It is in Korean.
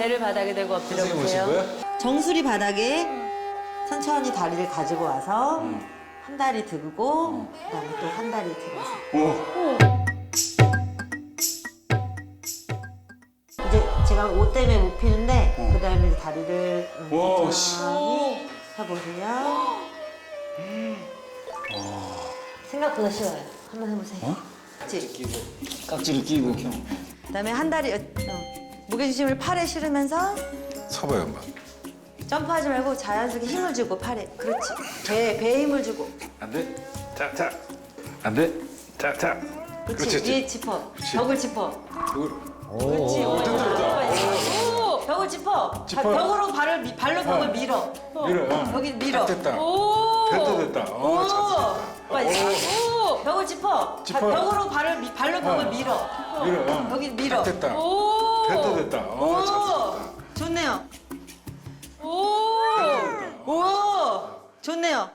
배를 바닥에 대고 엎드려 선생님 보세요. 정수리 바닥에 천천히 다리를 가지고 와서 한 다리 들고 그다음에 또 한 다리 들어서 오. 이제 제가 옷 때문에 못 피는데 그다음에 다리를 음, 와, 씨. 천천히 펴보세요. 생각보다 쉬워요. 한번 해보세요. 그치? 깍지를 끼고 그다음에 한 다리 어, 무게중심을 팔에 실으면서 서봐요, 엄마. 점프하지 말고 자연스럽게 힘을 주고 팔에 그렇지 배 배에 힘을 주고 안 돼? 자, 자. 안 돼? 자, 자. 그렇지, 그렇지, 위에 짚어 벽을 짚어 이걸. 그렇지 오, 오! 벽을 짚어 짚어요. 바- 벽으로 발을 미- 발로 벽을 어. 밀어 밀어. 여기 밀어 됐다. 오! 됐다, 됐다. 어, 자, 오 빨리 오! 벽을 짚어 바- 짚어요. 벽으로 발을 미- 발로 벽을 어. 밀어. 밀어. 어. 여기 밀어 됐다. 오! 됐다, 됐다. 어, 자, 오 좋네요. 오! 오! 좋네요